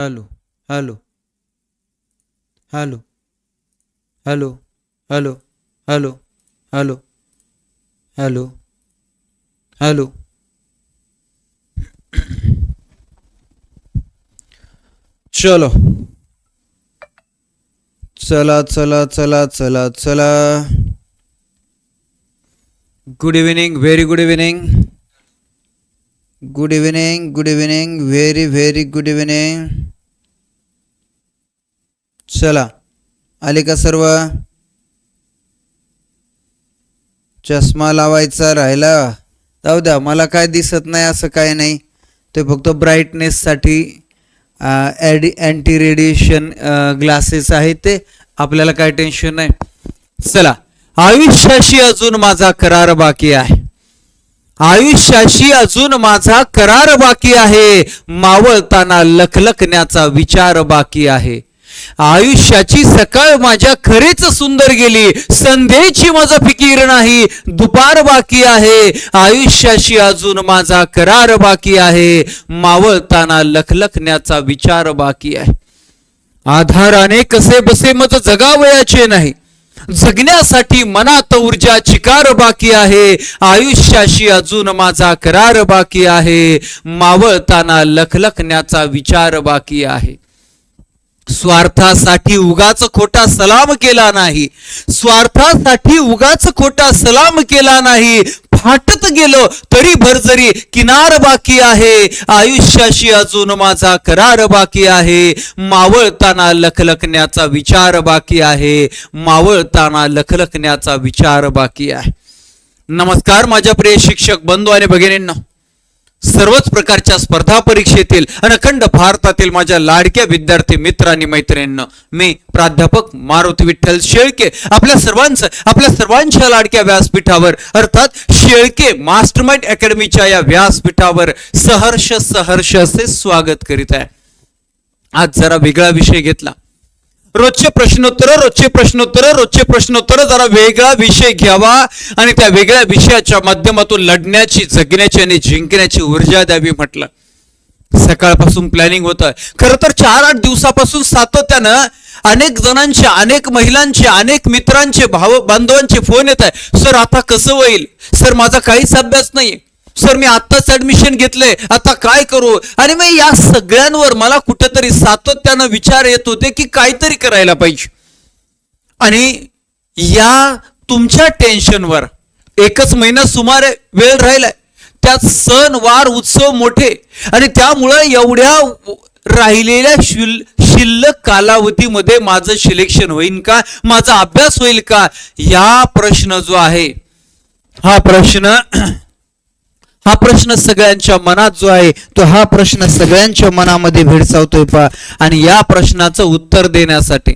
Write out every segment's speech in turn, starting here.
Hello hello hello hello hello hello hello hello hello चलो चला चला चला चला चला good evening very good evening good evening good evening very very good evening चला. आले का सर्व? चष्मा लावायचा राहिला. जाऊ द्या मला काय दिसत नाही असं काय नाही. ते फक्त ब्राईटनेससाठी ॲडी अँटी रेडिएशन ग्लासेस आहेत ते. आपल्याला काय टेन्शन नाही. चला. आयुष्याशी अजून माझा करार बाकी आहे. आयुष्याशी अजून माझा करार बाकी आहे. मावळताना लखलखण्याचा विचार बाकी आहे. आयुष्याची सकाळ माझ्या खरीच सुंदर गेली. संध्येची माझा फिकीर नाही. दुपार बाकी आहे. आयुष्याशी अजून माझा करार बाकी आहे. मावळताना लखलखण्याचा विचार बाकी आहे. आधाराने कसे बसे मत जगावयाचे नाही. जगण्यासाठी मनात ऊर्जा चिकार बाकी आहे. आयुष्याशी अजून माझा करार बाकी आहे. मावळताना लखलखण्याचा विचार बाकी आहे. स्वार्थासाठी उगाच खोटा सलाम केला नाही. स्वार्थासाठी उगाच खोटा सलाम केला नाही. फाटत गेलो तरी भरजरी किनार बाकी आहे. आयुष्याशी अजून माझा करार बाकी आहे. मावळताना लखलखण्याचा विचार बाकी आहे. मावळताना लखलखण्याचा विचार बाकी आहे. नमस्कार माझ्या प्रिय शिक्षक बंधू आणि भगिनींना. सर्वच प्रकारच्या स्पर्धा परीक्षेतील आणि अखंड भारतातील माझ्या लाडक्या विद्यार्थी मित्र आणि मैत्रिणींना मी प्राध्यापक मारुती विठ्ठल शेळके आपल्या सर्वांचं आपल्या सर्वांच्या लाडक्या व्यासपीठावर अर्थात शेळके मास्टरमाइंड अकॅडमीच्या या व्यासपीठावर सहर्ष सहर्ष असे स्वागत करीत आहे. आज जरा वेगळा विषय घेतला. रोजचे प्रश्नोत्तर रोजचे प्रश्नोत्तर रोजचे प्रश्नोत्तर जरा वेगळा विषय घ्यावा आणि त्या वेगळ्या विषयाच्या माध्यमातून लढण्याची जगण्याची आणि जिंकण्याची ऊर्जा द्यावी म्हटलं. सकाळपासून प्लॅनिंग होत. खरं तर चार आठ दिवसापासून सातत्यानं अनेक जणांचे अनेक महिलांचे अनेक मित्रांचे भाव बांधवांचे फोन येत आहे सर आता कसं होईल? सर माझा काहीच अभ्यास नाही सर मी आत्ताच ऍडमिशन घेतलंय. आता काय करू? आणि मग या सगळ्यांवर मला कुठेतरी सातत्यानं विचार येत होते की काहीतरी करायला पाहिजे. आणि या तुमच्या टेन्शनवर एकच महिना सुमारे वेळ राहिलाय. त्यात सण वार उत्सव मोठे. आणि त्यामुळं एवढ्या राहिलेल्या शिल शिल्लक कालावधीमध्ये माझं सिलेक्शन होईल का? माझा अभ्यास होईल का? या प्रश्न जो आहे हा प्रश्न हा प्रश्न सगळ्यांच्या मनात जो आहे तो हा प्रश्न सगळ्यांच्या मनामध्ये भेडसावतोय पा आणि या प्रश्नाचं उत्तर देण्यासाठी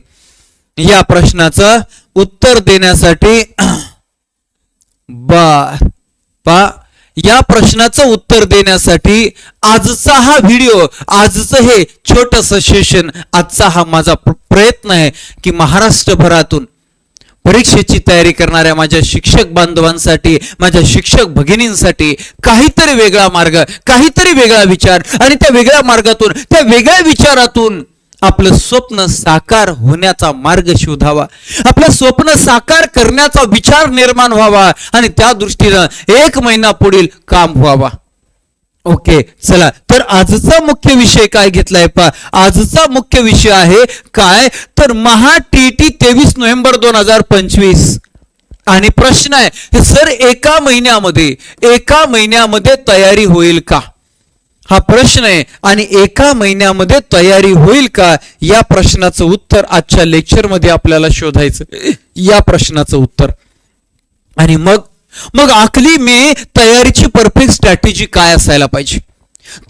या प्रश्नाचं उत्तर देण्यासाठी बा पा या प्रश्नाचं उत्तर देण्यासाठी आजचा हा व्हिडिओ आजचं हे छोटस सेशन आजचा हा माझा प्रयत्न आहे की महाराष्ट्रभरातून परीक्षेची तयारी करणाऱ्या माझ्या शिक्षक बांधवांसाठी माझ्या शिक्षक भगिनींसाठी काहीतरी वेगळा मार्ग काहीतरी वेगळा विचार आणि त्या वेगळ्या मार्गातून त्या वेगळ्या विचारातून आपलं स्वप्न साकार होण्याचा मार्ग शोधावा. आपलं स्वप्न साकार करण्याचा विचार निर्माण व्हावा आणि त्या दृष्टीनं एक महिना पुढील काम व्हावा. ओके चला. तर आजचा मुख्य विषय काय घेतलाय पा आजचा मुख्य विषय आहे काय? तर महा टी टी तेवीस नोव्हेंबर दोन हजार पंचवीस. आणि प्रश्न आहे सर एका महिन्यामध्ये एका महिन्यामध्ये तयारी होईल का? हा प्रश्न आहे आणि एका महिन्यामध्ये तयारी होईल का? या प्रश्नाचं उत्तर आजच्या लेक्चरमध्ये आपल्याला शोधायचं या प्रश्नाचं उत्तर. आणि मग मग आखली मे तयारीची परफेक्ट स्ट्रॅटेजी काय असायला पाहिजे?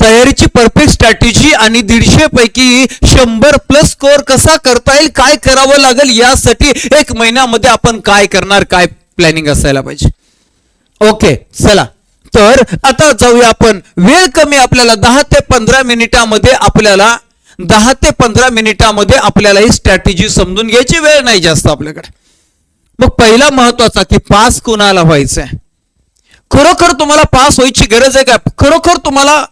तयारीची परफेक्ट स्ट्रॅटेजी आणि दीडशे पैकी शंभर प्लस स्कोअर कसा करता येईल काय करावं लागेल यासाठी एक महिन्यामध्ये आपण काय करणार काय प्लॅनिंग असायला पाहिजे? ओके चला. तर आता जाऊया आपण. वेळ कमी आपल्याला दहा ते पंधरा मिनिटामध्ये आपल्याला दहा ते पंधरा मिनिटामध्ये आपल्याला ही स्ट्रॅटेजी समजून घ्यायची वेळ नाही जास्त आपल्याकडे. मग पहिला महत्त्वाचा की पास कुणाला व्हायचंय? खरोखर तुम्हाला पास व्हायची गरज आहे का? खरोखर तुम्हाला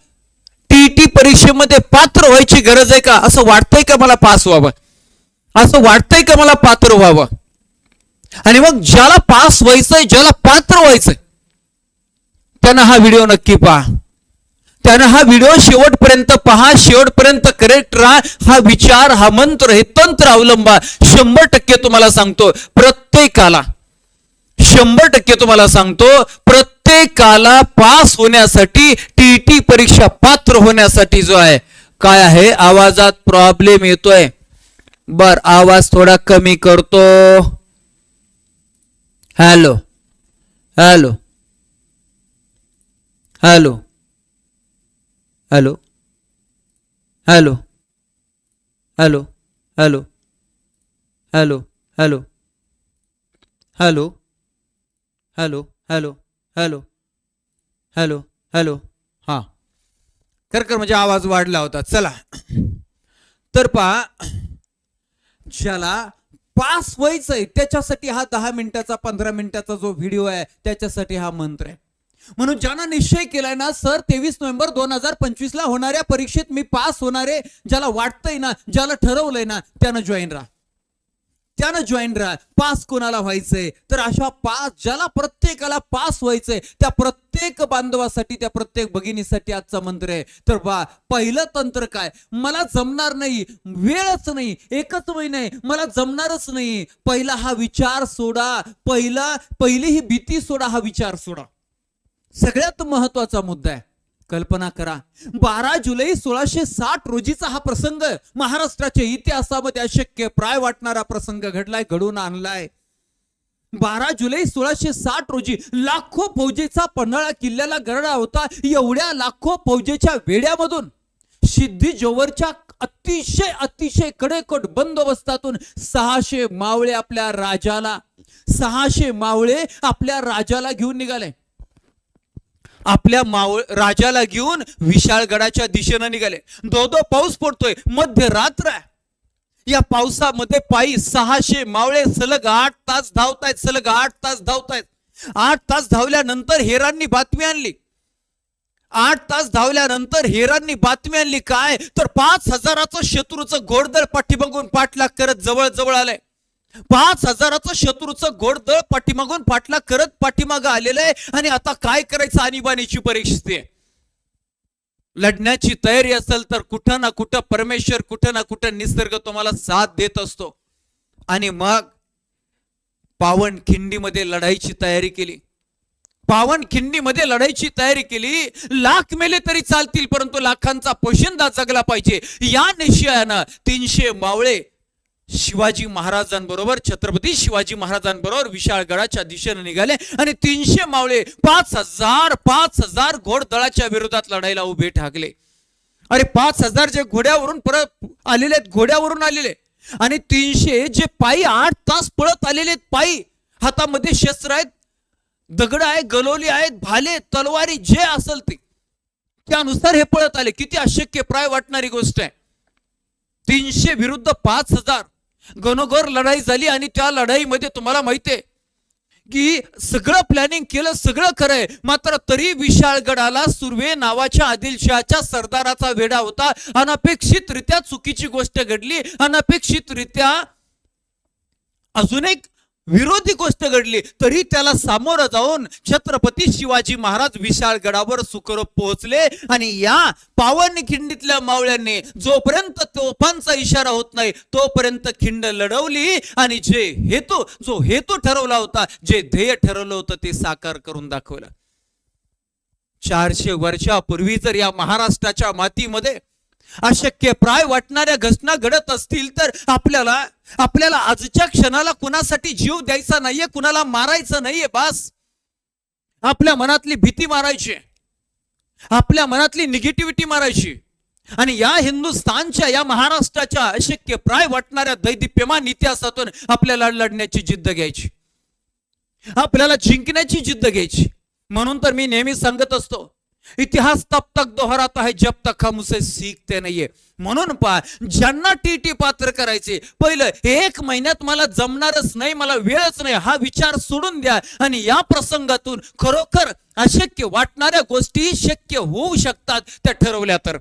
टीटी परीक्षेमध्ये पात्र व्हायची गरज आहे का? असं वाटतंय का मला पास व्हावं? असं वाटतंय का मला पात्र व्हावं? आणि मग ज्याला पास व्हायचंय ज्याला पात्र व्हायचंय त्यांना हा व्हिडिओ नक्की पहा. त्यानं हा व्हिडिओ शेवटपर्यंत पहा. शेवटपर्यंत करेक्ट राहा. हा विचार हा मंत्र हे तंत्र अवलंबा. शंभर टक्के तुम्हाला सांगतो प्रत्येकाला शंभर टक्के तुम्हाला सांगतो प्रत्येकाला पास होण्यासाठी टीटी परीक्षा पात्र होण्यासाठी जो आहे काय आहे? आवाजात प्रॉब्लेम येतोय. बर आवाज थोडा कमी करतो. Hello hello hello hello hello hello hello hello hello hello hello hello hello hello hello हां कर कर म्हणजे आवाज वाढला होता चला तर पहा ज्याला पास व्हायचंय त्याच्यासाठी हा दहा मिनिटाचा पंधरा मिनिटाचा जो व्हिडिओ आहे त्याच्यासाठी हा मंत्र आहे म्हणून ज्यानं निश्चय केलाय ना सर तेवीस नोव्हेंबर दोन हजार पंचवीस ला होणाऱ्या परीक्षेत मी पास होणारे ज्याला वाटतंय ना ज्याला ठरवलंय ना त्यानं जॉईन राहा. त्यानं जॉईन राहा. पास कोणाला व्हायचंय? तर अशा पास ज्याला प्रत्येकाला पास व्हायचंय त्या प्रत्येक बांधवासाठी त्या प्रत्येक भगिनीसाठी आजचा मंत्र आहे. तर बा पहिलं तंत्र काय? मला जमणार नाही वेळच नाही एकच महिना आहे मला जमणारच नाही. पहिला हा विचार सोडा पहिला पहिली ही भीती सोडा हा विचार सोडा. सगळ्यात महत्त्वाचा मुद्दा आहे. कल्पना करा. बारा जुलै सोळाशे साठ रोजीचा हा प्रसंग महाराष्ट्राच्या इतिहासामध्ये अशक्य प्राय वाटणारा प्रसंग घडलाय घडून आणलाय. बारा जुलै सोळाशे साठ रोजी लाखो फौजेचा पन्हाळा किल्ल्याला गरडा होता. एवढ्या लाखो फौजेच्या वेड्यामधून सिद्धी जोवरच्या अतिशय अतिशय कडेकोट बंदोबस्तातून सहाशे मावळे आपल्या राजाला सहाशे मावळे आपल्या राजाला घेऊन निघाले. आपल्या मावळ राजाला घेऊन विशाळगडाच्या दिशेनं निघाले. दो दो पाऊस पडतोय मध्यरात्र आहे. या पावसामध्ये पायी सहाशे मावळे सलग आठ तास धावतायत सलग आठ तास धावतायत. आठ तास धावल्यानंतर हेरांनी बातमी आणली. आठ तास धावल्यानंतर हेरांनी बातमी आणली काय? तर पाच हजाराचं शत्रूचं घोडदळ पाठीमागून पाठलाग करत जवळ जवळ आलंय. पाच हजाराचं शत्रूचं घोडदळ पाठीमागून पाठला करत पाठीमागं आलेलं आहे आणि आता काय करायचं आणीबाणीची परिस्थिती आहे? लढण्याची तयारी असेल तर कुठं ना कुठं परमेश्वर कुठं ना कुठं निसर्ग तुम्हाला साथ देत असतो. आणि मग पावन खिंडीमध्ये लढाईची तयारी केली. पावन खिंडीमध्ये लढाईची तयारी केली लाख मेले तरी चालतील परंतु लाखांचा पोशिंदा जगला पाहिजे. या निश्चयानं तीनशे मावळे शिवाजी महाराजांबरोबर छत्रपती शिवाजी महाराजांबरोबर विशाळगडाच्या दिशेने निघाले आणि तीनशे मावळे पाच हजार पाच हजार घोडदळाच्या विरोधात लढाईला उभे ठाकले. अरे पाच हजार जे घोड्यावरून परत आलेले आहेत घोड्यावरून आलेले. आणि तीनशे जे पायी आठ तास पळत आलेले आहेत पायी हातामध्ये शस्त्र आहेत दगड आहे गलोली आहेत भाले तलवारी जे असेल ते. त्यानुसार हे पळत आले. किती अशक्य प्राय वाटणारी गोष्ट आहे. तीनशे विरुद्ध पाच हजार. गणोगर लढाई झाली आणि त्या लढाईमध्ये तुम्हाला माहितीये की सगळं प्लॅनिंग केलं सगळं खरंय मात्र तरी विशाळगडाला सुर्वे नावाच्या आदिलशहाच्या सरदाराचा वेढा होता. अनपेक्षितरित्या चुकीची गोष्ट घडली. अनपेक्षितरित्या अजून एक विरोधी गोष्ट घडली तरी त्याला सामोरं जाऊन छत्रपती शिवाजी महाराज विशाळगडावर सुखरूप पोहोचले आणि या पावन खिंडीतल्या मावळ्यांनी जोपर्यंत तोफांचा इशारा होत नाही तोपर्यंत खिंड लढवली आणि जे हेतू जो हेतू ठरवला होता जे ध्येय ठरवलं होतं ते साकार करून दाखवलं. चारशे वर्षापूर्वी जर या महाराष्ट्राच्या मातीमध्ये अशक्य प्राय वाटणाऱ्या घटना घडत असतील तर आपल्याला आपल्याला आजच्या क्षणाला कुणासाठी जीव द्यायचा नाहीये कुणाला मारायचं नाहीये बास. आपल्या मनातली भीती मारायची. आपल्या मनातली निगेटिव्हिटी मारायची. आणि या हिंदुस्थानच्या या महाराष्ट्राच्या अशक्य प्राय वाटणाऱ्या दैदिप्यमान इतिहासातून आपल्याला लढण्याची जिद्द घ्यायची. आपल्याला जिंकण्याची जिद्द घ्यायची. म्हणून तर मी नेहमी सांगत असतो इतिहास तब तक दोहराता है जब तक हम उसे सीखते नाहीये म्हणून पहा ज्यांना टी टी पात्र करायचे पहिलं एक महिन्यात मला जमणारच नाही मला वेळच नाही हा विचार सोडून द्या आणि या प्रसंगातून खरोखर अशक्य वाटणाऱ्या गोष्टी शक्य होऊ शकतात त्या ठरवल्या तर.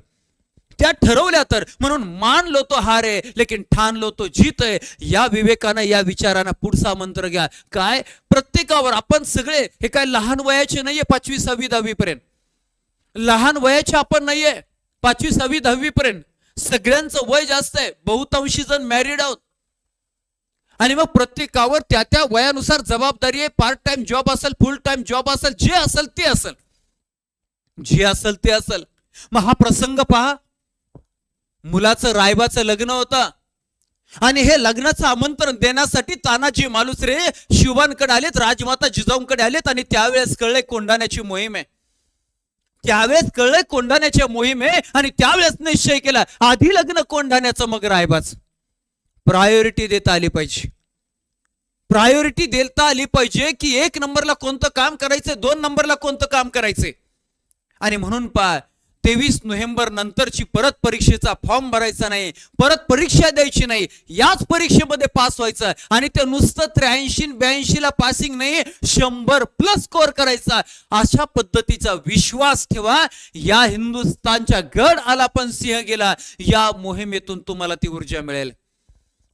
त्या ठरवल्या तर म्हणून मान लो तो हार आहे लेकिन ठाण लो तो जीत आहे. या विवेकानं या विचारानं पुढचा मंत्र घ्या. काय? प्रत्येकावर आपण सगळे हे काय लहान वयाचे नाहीये पाचवी सहावी दहावी पर्यंत लहान वयाचे आपण नाहीये. पाचवी सहावी दहावी पर्यंत सगळ्यांचं वय जास्त आहे. बहुतांशी जण मॅरिड आहोत. आणि मग प्रत्येकावर त्या त्या वयानुसार जबाबदारी आहे. पार्ट टाइम जॉब असेल फुल टाइम जॉब असेल जे असेल ते असेल. जे असेल ते असेल. मग हा प्रसंग पहा. मुलाचं रायबाचं लग्न होतं. आणि हे लग्नाचं आमंत्रण देण्यासाठी तानाजी मालुसरे शिवांकडे आलेत राजमाता जिजाऊंकडे आलेत आणि त्यावेळेस कळले कोंढाण्याची मोहीम आहे. त्यावेळेस कळलंय कोंढाण्याच्या मोहीम आहे आणि त्यावेळेस निश्चय केला. आधी लग्न कोंढाण्याचं मग रायबाच. प्रायोरिटी देता आली पाहिजे. प्रायोरिटी देता आली पाहिजे की एक नंबरला कोणतं काम करायचंय दोन नंबरला कोणतं काम करायचंय आणि म्हणून पा तेवीस नोव्हेंबर नंतरची परत परीक्षेचा फॉर्म भरायचा नाही परत परीक्षा द्यायची नाही याच परीक्षेमध्ये पास व्हायचं आणि ते नुसतं त्र्याऐंशी ब्याऐंशी ला पासिंग नाही शंभर प्लस स्कोअर करायचा. अशा पद्धतीचा विश्वास ठेवा. या हिंदुस्थानच्या गड आला पण सिंह गेला. या मोहिमेतून तुम्हाला ती ऊर्जा मिळेल.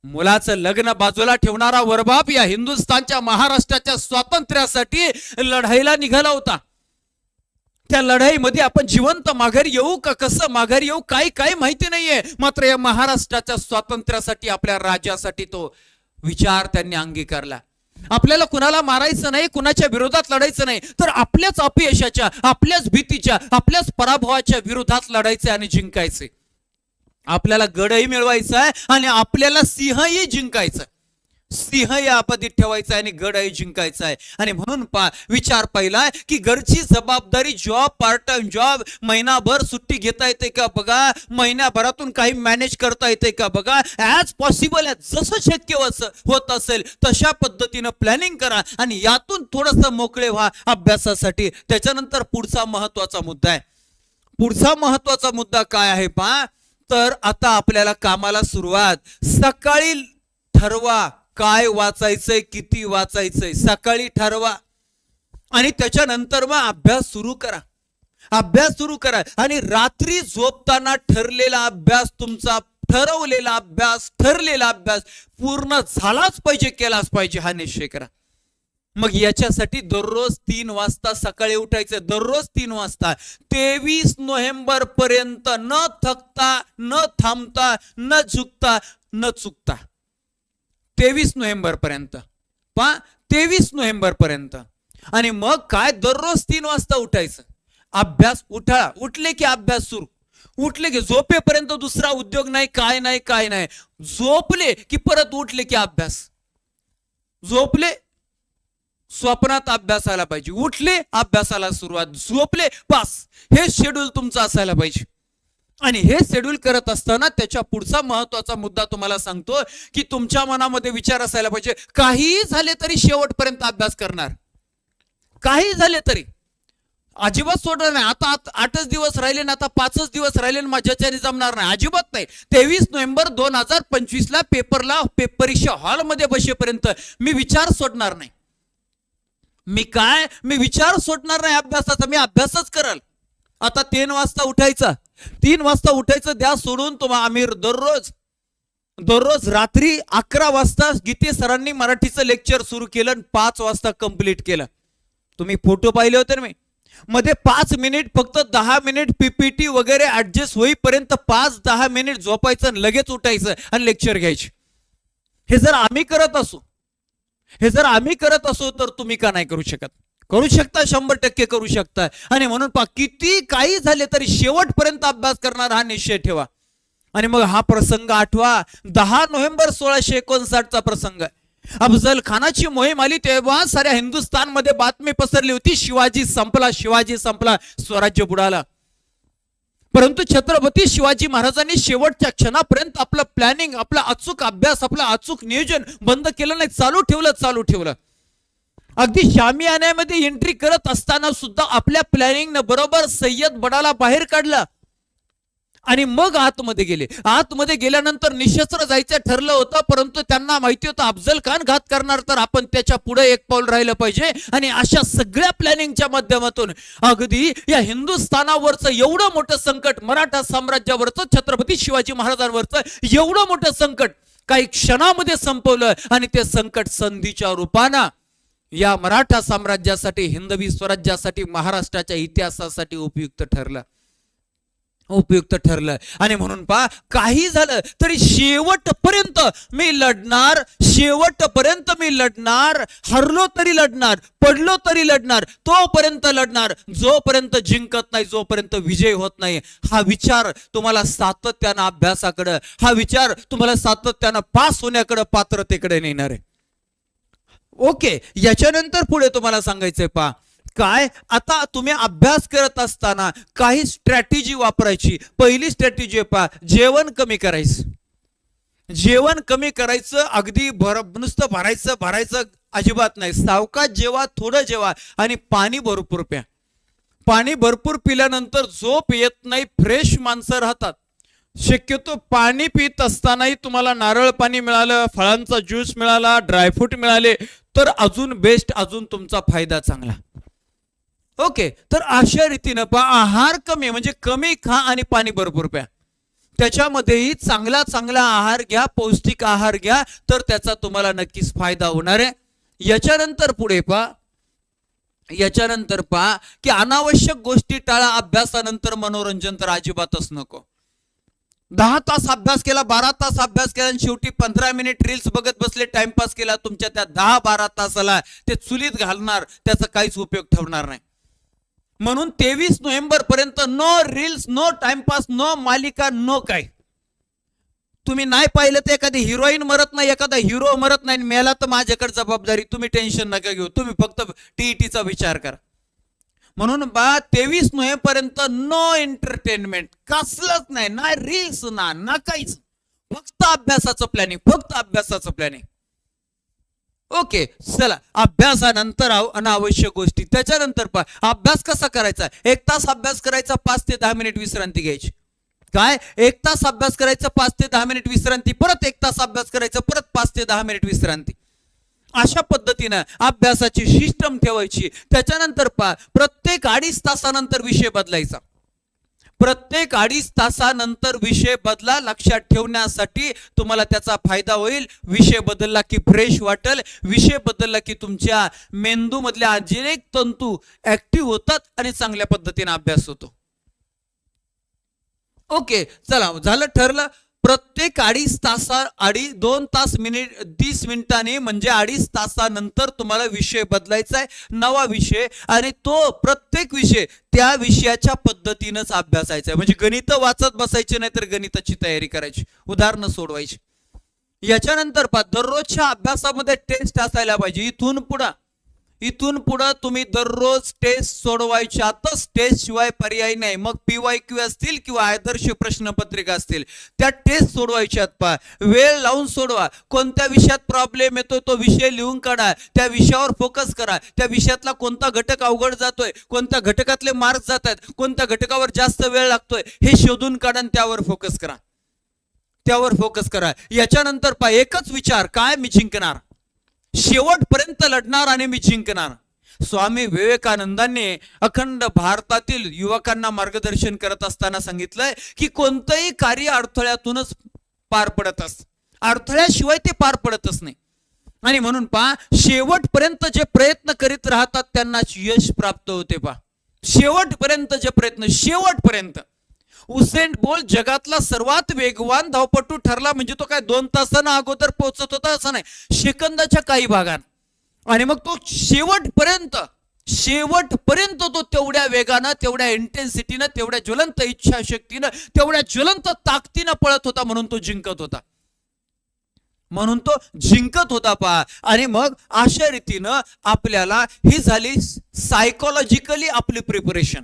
मुलाचं लग्न बाजूला ठेवणारा वरबाप या हिंदुस्थानच्या महाराष्ट्राच्या स्वातंत्र्यासाठी लढाईला निघाला होता. त्या लढाईमध्ये आपण जिवंत माघारी येऊ का कसं माघारी येऊ? काही काही माहिती नाहीये. मात्र या महाराष्ट्राच्या स्वातंत्र्यासाठी आपल्या राज्यासाठी तो विचार त्यांनी अंगीकारला. आपल्याला कुणाला मारायचं नाही कुणाच्या विरोधात लढायचं नाही तर आपल्याच अपयशाच्या आपल्याच भीतीच्या आपल्याच पराभवाच्या विरोधात लढायचे आणि जिंकायचे. आपल्याला गडही मिळवायचा आहे आणि आपल्याला सिंहही जिंकायचं सिंह या आपत्तीत ठेवायचा आहे आणि गडही जिंकायचा आहे. आणि म्हणून पा विचार पहिला की घरची जबाबदारी जॉब पार्ट टाइम जॉब महिनाभर सुट्टी घेता येते का बघा? महिन्याभरातून काही मॅनेज करता येते का बघा? ॲज पॉसिबल जसं शक्य होत असेल तशा पद्धतीनं प्लॅनिंग करा आणि यातून थोडंसं मोकळे व्हा अभ्यासासाठी. त्याच्यानंतर पुढचा महत्त्वाचा मुद्दा आहे. पुढचा महत्त्वाचा मुद्दा काय आहे पा तर आता आपल्याला कामाला सुरुवात. सकाळी ठरवा. काय वाचायचंय किती वाचायचंय सकाळी ठरवा. आणि त्याच्यानंतर मग अभ्यास सुरू करा. अभ्यास सुरू करा. आणि रात्री झोपताना ठरलेला अभ्यास तुमचा ठरवलेला अभ्यास ठरलेला अभ्यास पूर्ण झालाच पाहिजे केलाच पाहिजे हा निश्चय करा. मग याच्यासाठी दररोज तीन वाजता सकाळी उठायचं. दररोज तीन वाजता. तेवीस नोव्हेंबर पर्यंत न थकता न थांबता न झुकता न चुकता. तेवीस नोव्हेंबर पर्यंत पा तेवीस नोव्हेंबर पर्यंत आणि मग काय? दररोज तीन वाजता उठायचं. अभ्यास उठा. उठले की अभ्यास सुरू. उठले की झोपेपर्यंत दुसरा उद्योग नाही काय नाही काय नाही. झोपले की परत उठले की अभ्यास. झोपले स्वप्नात अभ्यासाला पाहिजे. उठले अभ्यासाला सुरुवात. झोपले पास. हे शेड्यूल तुमचं असायला पाहिजे. आणि हे शेड्यूल करत असताना त्याच्या पुढचा महत्त्वाचा मुद्दा तुम्हाला सांगतो की तुमच्या मनामध्ये विचार असायला पाहिजे. काही झाले तरी शेवटपर्यंत अभ्यास करणार. काही झाले तरी. अजिबात सोडणार नाही. आता आठच दिवस राहिले ना आता पाचच दिवस राहिले ना माझ्याच्याने जमणार नाही. अजिबात नाही. तेवीस नोव्हेंबर दोन हजार पंचवीसला पेपरला परीक्षा हॉलमध्ये बसेपर्यंत मी विचार सोडणार नाही. मी काय? मी विचार सोडणार नाही अभ्यासाचा. मी अभ्यासच करल. आता तीन वाजता उठायचा. तीन वाजता उठायचं द्या सोडून तुम्हा आमिर. दररोज दररोज रात्री अकरा वाजता गीते सरांनी मराठीचं लेक्चर सुरू केलं आणि पाच वाजता कंप्लीट केलं. तुम्ही फोटो पाहिले होते ना मी? मध्ये पाच मिनिट फक्त दहा मिनिट पीपीटी वगैरे ऍडजस्ट होईपर्यंत पाच दहा मिनिट झोपायचं आणि लगेच उठायचं आणि लेक्चर घ्यायचे. हे जर आम्ही करत असू हे जर आम्ही करत असू तर तुम्ही का नाही करू शकत? करू शकता शंभर टक्के करू शकता. आणि म्हणून पा किती काही झाले तरी शेवटपर्यंत अभ्यास करणार हा निश्चय ठेवा. आणि मग हा प्रसंग आठवा. दहा नोव्हेंबर सोळाशे एकोणसाठचा प्रसंग अफजल खानाची मोहीम आली तेव्हा साऱ्या हिंदुस्थानमध्ये बातमी पसरली होती शिवाजी संपला शिवाजी संपला स्वराज्य बुडाला. परंतु छत्रपती शिवाजी महाराजांनी शेवटच्या क्षणापर्यंत आपलं प्लॅनिंग आपला अचूक अभ्यास आपलं अचूक नियोजन बंद केलं नाही चालू ठेवलं चालू ठेवलं. अगदी शामियान्यामध्ये एंट्री करत असताना सुद्धा आपल्या प्लॅनिंगनं बरोबर सय्यद बडाला बाहेर काढला. आणि मग आतमध्ये गेले. आतमध्ये गेल्यानंतर निशस्त्र जायचं ठरलं होतं परंतु त्यांना माहिती होतं अफजल खान घात करणार तर आपण त्याच्या पुढे एक पाऊल राहिलं पाहिजे. आणि अशा सगळ्या प्लॅनिंगच्या माध्यमातून अगदी या हिंदुस्थानावरचं एवढं मोठं संकट मराठा साम्राज्यावरचं छत्रपती शिवाजी महाराजांवरचं एवढं मोठं संकट काही क्षणामध्ये संपवलं आणि ते संकट संधीच्या रूपानं या मराठा साम्राज्यासाठी हिंदवी स्वराज्यासाठी महाराष्ट्राच्या इतिहासासाठी उपयुक्त ठरलं. उपयुक्त ठरलं. आणि म्हणून पहा काही झालं तरी शेवटपर्यंत मी लढणार शेवटपर्यंत मी लढणार हरलो तरी लढणार पडलो तरी लढणार तोपर्यंत लढणार जोपर्यंत जिंकत नाही जोपर्यंत विजय होत नाही. हा विचार तुम्हाला सातत्यानं अभ्यासाकडं हा विचार तुम्हाला सातत्यानं पास होण्याकडं पात्रतेकडे नेणार. आहे ओके याच्यानंतर पुढे तुम्हाला सांगायचंय पा काय? आता तुम्ही अभ्यास करत असताना काही स्ट्रॅटेजी वापरायची. पहिली स्ट्रॅटेजी पा जेवण कमी करायचं. जेवण कमी करायचं अगदी भर नुसतं भरायचं भरायचं अजिबात नाही. सावकाश जेवा थोडं जेवा आणि पाणी भरपूर प्या. पाणी भरपूर पिल्यानंतर झोप येत नाही फ्रेश माणसं राहतात. शक्यतो पाणी पित असतानाही तुम्हाला नारळ पाणी मिळालं फळांचा ज्यूस मिळाला ड्रायफ्रूट मिळाले तर अजून बेस्ट अजून तुमचा फायदा चांगला. ओके तर अशा रीतीनं पहा आहार कमी म्हणजे कमी खा आणि पाणी भरपूर प्या. त्याच्यामध्येही चांगला चांगला आहार घ्या पौष्टिक आहार घ्या तर त्याचा तुम्हाला नक्कीच फायदा होणार आहे. याच्यानंतर पुढे पहा याच्यानंतर पहा की अनावश्यक गोष्टी टाळा अभ्यासानंतर मनोरंजन तर अजिबातच नको. दहा तास अभ्यास केला बारा तास अभ्यास केला आणि शेवटी पंधरा मिनिट रील्स बघत बसले टाइमपास केला तुमच्या त्या दहा बारा तासाला ते चुलीत घालणार त्याचा काहीच उपयोग ठेवणार नाही. म्हणून तेवीस नोव्हेंबर पर्यंत no reels no timepass no मालिका नो काय. तुम्ही नाही पाहिलं तर एखादी हिरोईन मरत नाही एखादा हिरो मरत नाही मेला तर माझ्याकडे जबाबदारी तुम्ही टेन्शन नका घेऊ तुम्ही फक्त टीईटीचा विचार करा. म्हणून बा तेवीस नोव्हेंबर पर्यंत नो एंटरटेनमेंट कसलंच नाही ना रील्स ना ना काहीच. फक्त अभ्यासाचं प्लॅनिंग फक्त अभ्यासाचं प्लॅनिंग ओके चला. अभ्यासानंतर अनावश्यक गोष्टी. त्याच्यानंतर पा अभ्यास कसा करायचा? एक तास अभ्यास करायचा पाच ते दहा मिनिट विश्रांती घ्यायची. काय? एक तास अभ्यास करायचा पाच ते दहा मिनिट विश्रांती परत एक तास अभ्यास करायचा परत पाच ते दहा मिनिट विश्रांती. अशा पद्धतीनं अभ्यासाची सिस्टम ठेवायची. त्याच्यानंतर पा प्रत्येक अडीच तासानंतर विषय बदलायचा. प्रत्येक अडीच तासानंतर विषय बदला लक्षात ठेवण्यासाठी तुम्हाला त्याचा फायदा होईल. विषय बदलला की फ्रेश वाटेल. विषय बदलला की तुमच्या मेंदूमधल्या अनेक तंतू ऍक्टिव्ह होतात आणि चांगल्या पद्धतीने अभ्यास होतो. ओके चला झालं ठरलं. प्रत्येक अडीच तासा अडी दोन तास मिनिट तीस मिनिटांनी म्हणजे अडीच तासानंतर तुम्हाला विषय बदलायचा आहे नवा विषय. आणि तो प्रत्येक विषय त्या विषयाच्या पद्धतीनंच अभ्यासायचा आहे. म्हणजे गणित वाचत बसायचे नाही तर गणिताची तयारी करायची उदाहरणं सोडवायची. याच्यानंतर पहा दररोजच्या अभ्यासामध्ये टेस्ट असायला पाहिजे. इथून पुढं इथून पुढं तुम्ही दररोज टेस्ट सोडवायची. आताच टेस्ट शिवाय पर्याय नाही. मग पीवाय क्यू असतील किंवा आदर्श प्रश्नपत्रिका असतील त्या टेस्ट सोडवायच्यात पहा. वेळ लावून सोडवा. कोणत्या विषयात प्रॉब्लेम येतोय तो विषय लिहून काढा. त्या विषयावर फोकस करा. त्या विषयातला कोणता घटक अवघड जातोय कोणत्या घटकातले मार्क्स जात आहेत कोणत्या घटकावर जास्त वेळ लागतोय हे शोधून काढा आणि त्यावर फोकस करा. त्यावर फोकस करा. याच्यानंतर पहा एकच विचार काय मी जिंकणार? शेवटपर्यंत लढणार आणि मी जिंकणार. स्वामी विवेकानंदांनी अखंड भारतातील युवकांना मार्गदर्शन करत असताना सांगितलंय की कोणतंही कार्य अडथळ्यातूनच पार पडत असत अडथळ्याशिवाय ते पार पडतच नाही. आणि म्हणून पहा शेवटपर्यंत जे प्रयत्न करीत राहतात त्यांनाच यश प्राप्त होते पहा. शेवटपर्यंत जे प्रयत्न शेवटपर्यंत. उसेंट बोल जगातला सर्वात वेगवान धावपटू ठरला म्हणजे तो काय दोन तासांना अगोदर पोहोचत होता असं नाही. शेकंदाच्या काही भागात. आणि मग तो शेवटपर्यंत शेवटपर्यंत तो तेवढ्या वेगानं तेवढ्या इंटेन्सिटीनं तेवढ्या ज्वलंत इच्छाशक्तीनं तेवढ्या ज्वलंत ताकदीनं पळत होता म्हणून तो जिंकत होता. म्हणून तो जिंकत होता पहा आणि मग अशा रीतीनं आपल्याला ही झाली सायकोलॉजिकली आपली प्रिपरेशन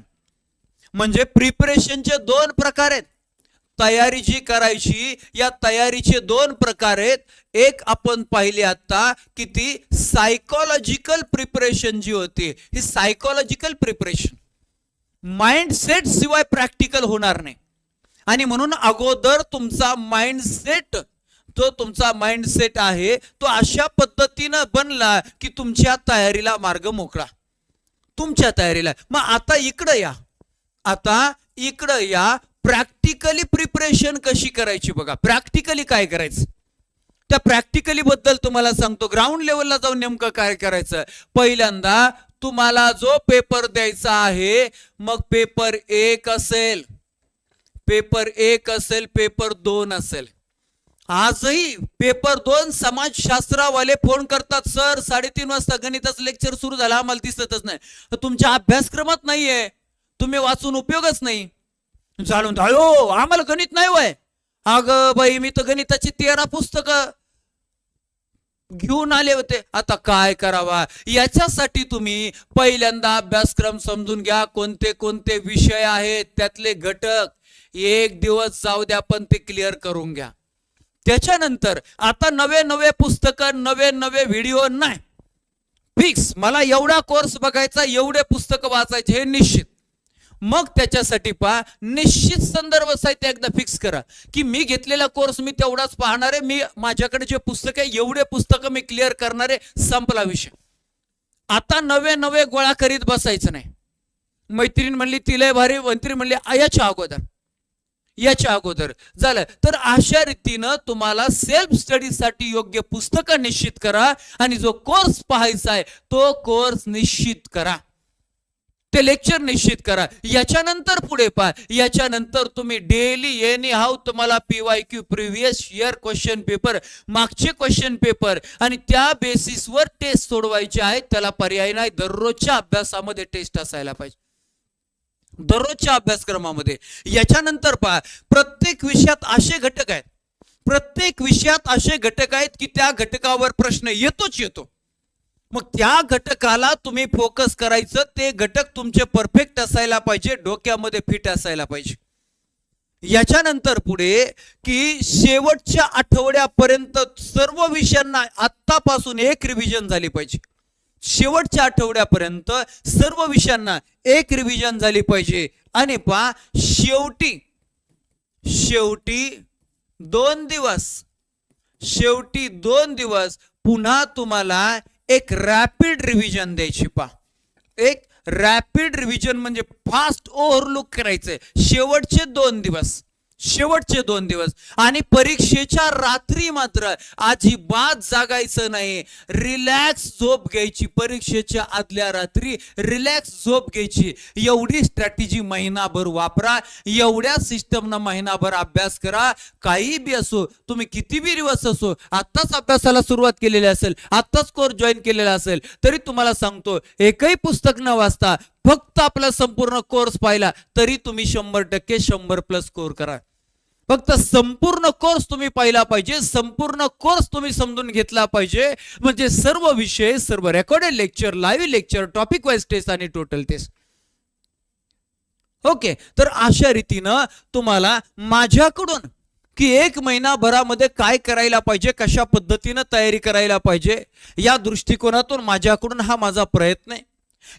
म्हणजे प्रिपरेशनचे दोन प्रकार आहेत. तयारी जी करायची या तयारीचे दोन प्रकार आहेत. एक आपण पाहिली आता की ती सायकोलॉजिकल प्रिपरेशन जी होती ही सायकोलॉजिकल प्रिपरेशन माइंडसेट शिवाय प्रॅक्टिकल होणार नाही. आणि म्हणून अगोदर तुमचा माइंडसेट जो तुमचा माइंडसेट आहे तो अशा पद्धतीनं बनला की तुमच्या तयारीला मार्ग मोकळा. तुमच्या तयारीला. मग आता इकडं या. आता इकडं या प्रॅक्टिकली प्रिपरेशन कशी करायची बघा. प्रॅक्टिकली काय करायचं? त्या प्रॅक्टिकली बद्दल तुम्हाला सांगतो. ग्राउंड लेवलला जाऊन नेमकं काय करायचं? पहिल्यांदा तुम्हाला जो पेपर द्यायचा आहे मग पेपर एक असेल पेपर एक असेल पेपर दोन असेल. आजही पेपर दोन समाजशास्त्रावाले फोन करतात. सर साडेतीन वाजता गणिताचं लेक्चर सुरू झालं. आम्हाला दिसतच नाही. तुमच्या अभ्यासक्रमात नाहीये. तुम्ही वाचून उपयोगच नाही. जाणून अयो हो, आम्हाला गणित नाही वय. अग बाई मी तर गणिताची तेरा पुस्तकं घेऊन आले होते. आता काय करावा? याच्यासाठी तुम्ही पहिल्यांदा अभ्यासक्रम समजून घ्या. कोणते कोणते विषय आहेत त्यातले घटक एक दिवस जाऊ द्या पण ते क्लिअर करून घ्या. त्याच्यानंतर आता नवे नवे पुस्तकं नवे नवे व्हिडिओ नाही. फिक्स मला एवढा कोर्स बघायचा एवढे पुस्तकं वाचायचे हे निश्चित. मग त्याच्यासाठी पहा निश्चित संदर्भ साहित्य एकदा फिक्स करा. की मी घेतलेला कोर्स मी तेवढाच पाहणार आहे मी माझ्याकडे जे पुस्तक आहे एवढे पुस्तकं मी क्लिअर करणार आहे संपला विषय. आता नवे नवे गोळा करीत बसायचं नाही. मैत्रीण म्हणली तिलय भारी मंत्री म्हणली याच्या अगोदर याच्या अगोदर. झालं. तर अशा रीतीनं तुम्हाला सेल्फ स्टडीसाठी योग्य पुस्तकं निश्चित करा आणि जो कोर्स पाहायचा आहे तो कोर्स निश्चित करा. ते लेक्चर निश्चित करा. याच्यानंतर पुढे पहा. याच्यानंतर तुम्ही डेली एनी हाऊ तुम्हाला P Y Q previous year question paper मागचे क्वेश्चन पेपर आणि त्या बेसिसवर टेस्ट सोडवायचे आहेत त्याला पर्याय नाही. दररोजच्या अभ्यासामध्ये टेस्ट असायला पाहिजे. दररोजच्या अभ्यासक्रमामध्ये. याच्यानंतर पहा. प्रत्येक विषयात असे घटक आहेत. प्रत्येक विषयात असे घटक आहेत की त्या घटकावर प्रश्न येतोच येतो. मग त्या घटकाला तुम्ही फोकस करायचं ते घटक तुमचे परफेक्ट असायला पाहिजे डोक्यामध्ये फिट असायला पाहिजे. याच्यानंतर पुढे की शेवटच्या आठवड्यापर्यंत सर्व विषयांना आत्तापासून एक रिव्हिजन झाली पाहिजे. शेवटच्या आठवड्यापर्यंत सर्व विषयांना एक रिव्हिजन झाली पाहिजे. आणि पहा शेवटी शेवटी दोन दिवस शेवटी दोन दिवस पुन्हा तुम्हाला एक रॅपिड रिव्हिजन द्यायची पा एक रॅपिड रिव्हिजन म्हणजे फास्ट ओव्हरलुक करायचंय. शेवटचे दोन दिवस. शेवटचे दोन दिवस. आणि परीक्षेच्या रात्री मात्र अजिबात जागायचं नाही. रिलॅक्स झोप घ्यायची. परीक्षेच्या आदल्या रात्री रिलॅक्स झोप घ्यायची. एवढी स्ट्रॅटेजी महिनाभर वापरा. एवढ्या सिस्टमनं महिनाभर अभ्यास करा. काही बी असो तुम्ही किती बी दिवस असो आत्ताच अभ्यासाला सुरुवात केलेली असेल आत्ताच कोर्स जॉईन केलेला असेल तरी तुम्हाला सांगतो एकही पुस्तक न वाचता फक्त आपला संपूर्ण कोर्स पाहिला तरी तुम्ही शंभर टक्के शंभर प्लस स्कोर करा. फक्त संपूर्ण कोर्स तुम्ही पाहिला पाहिजे संपूर्ण कोर्स तुम्ही समजून घेतला पाहिजे. म्हणजे सर्व विषय सर्व recorded lecture live lecture topic wise test आणि टोटल टेस्ट ओके तर अशा रीतीनं तुम्हाला माझ्याकडून की एक महिनाभरामध्ये काय करायला पाहिजे कशा पद्धतीनं तयारी करायला पाहिजे या दृष्टिकोनातून माझ्याकडून हा माझा प्रयत्न आहे.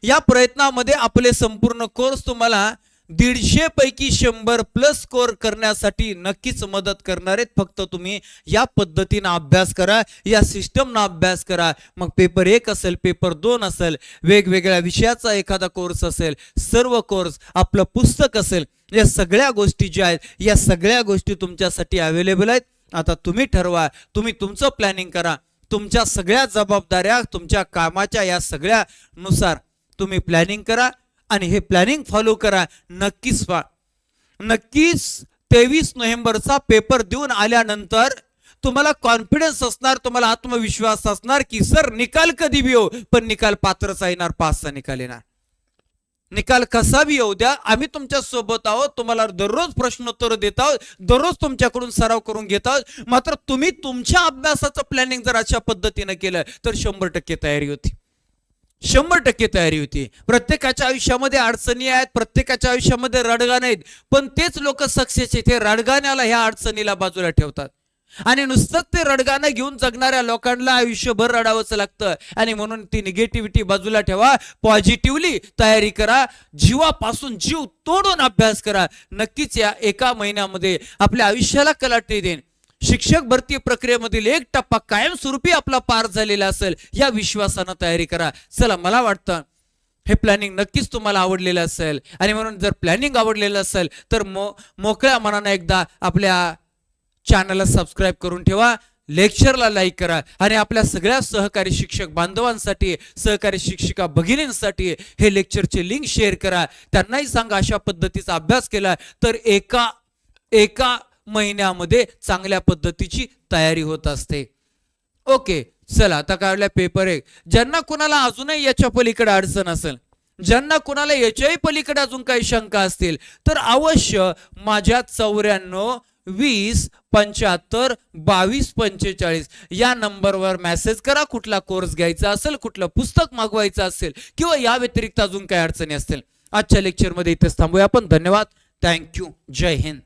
या प्रयत्नामध्ये आपले संपूर्ण कोर्स तुम्हाला दीडशे पैकी शंभर प्लस स्कोर करण्यासाठी नक्कीच मदत करणार आहेत. फक्त तुम्ही या पद्धतीनं अभ्यास करा या सिस्टमनं अभ्यास करा. मग पेपर एक असेल पेपर दोन असेल वेगवेगळ्या विषयाचा एखादा कोर्स असेल सर्व कोर्स आपलं पुस्तक असेल या सगळ्या गोष्टी ज्या आहेत या सगळ्या गोष्टी तुमच्यासाठी अवेलेबल आहेत. आता तुम्ही ठरवा तुम्ही तुमचं प्लॅनिंग करा. तुमच्या सगळ्या जबाबदाऱ्या तुमच्या कामाच्या या सगळ्यानुसार तुम्ही प्लॅनिंग करा. आणि हे प्लॅनिंग फॉलो करा. नक्कीच वा नक्कीच तेवीस नोव्हेंबरचा पेपर देऊन आल्यानंतर तुम्हाला कॉन्फिडन्स असणार तुम्हाला आत्मविश्वास असणार की सर निकाल कधी बी येऊ? पण निकाल पात्रचा येणार पाचचा निकाल येणार. निकाल कसा बी येऊ द्या आम्ही तुमच्यासोबत आहोत तुम्हाला दररोज प्रश्नोत्तर देत आहोत दररोज तुमच्याकडून सराव करून घेत आहोत. मात्र तुम्ही तुमच्या अभ्यासाचं प्लॅनिंग जर अशा पद्धतीनं केलं तर शंभर टक्के तयारी होती. शंभर टक्के तयारी होती. प्रत्येकाच्या आयुष्यामध्ये अडचणी आहेत प्रत्येकाच्या आयुष्यामध्ये रडगाणं आहेत. पण तेच लोक सक्सेस आहेत रडगाण्याला ह्या अडचणीला बाजूला ठेवतात. आणि नुसतंच ते रडगाणं घेऊन जगणाऱ्या लोकांना आयुष्यभर रडावंच लागतं. आणि म्हणून ती निगेटिव्हिटी बाजूला ठेवा पॉझिटिव्हली तयारी करा जीवापासून जीव तोडून अभ्यास करा. नक्कीच या एका महिन्यामध्ये आपल्या आयुष्याला कलाटणी देईन. शिक्षक भरती प्रक्रियेमधील एक टप्पा कायमस्वरूपी आपला पार झालेला असेल या विश्वासानं तयारी करा. चला मला वाटतं हे प्लॅनिंग नक्कीच तुम्हाला आवडलेलं असेल. आणि म्हणून जर प्लॅनिंग आवडलेलं असेल तर मो मोकळ्या मनानं एकदा आपल्या चॅनलला सबस्क्राईब करून ठेवा लेक्चरला लाईक करा आणि आपल्या सगळ्या सहकारी शिक्षक बांधवांसाठी सहकारी शिक्षिका भगिनींसाठी हे लेक्चरचे लिंक शेअर करा. त्यांनाही सांगा अशा पद्धतीचा अभ्यास केला तर एका एका महिन्यामध्ये चांगल्या पद्धतीची तयारी होत असते. ओके चला आता काढल्या पेपर एक. ज्यांना कुणाला अजूनही याच्या पलीकडे अडचण असेल ज्यांना कुणाला याच्याही पलीकडे अजून काही शंका असतील तर अवश्य माझ्या चौऱ्याण्णव वीस पंच्याहत्तर बावीस पंचेचाळीस या नंबरवर मेसेज करा. कुठला कोर्स घ्यायचा असेल कुठलं पुस्तक मागवायचं असेल किंवा या व्यतिरिक्त अजून काही अडचणी असतील. आजच्या लेक्चरमध्ये इथेच थांबूया आपण. धन्यवाद. थँक्यू जय हिंद.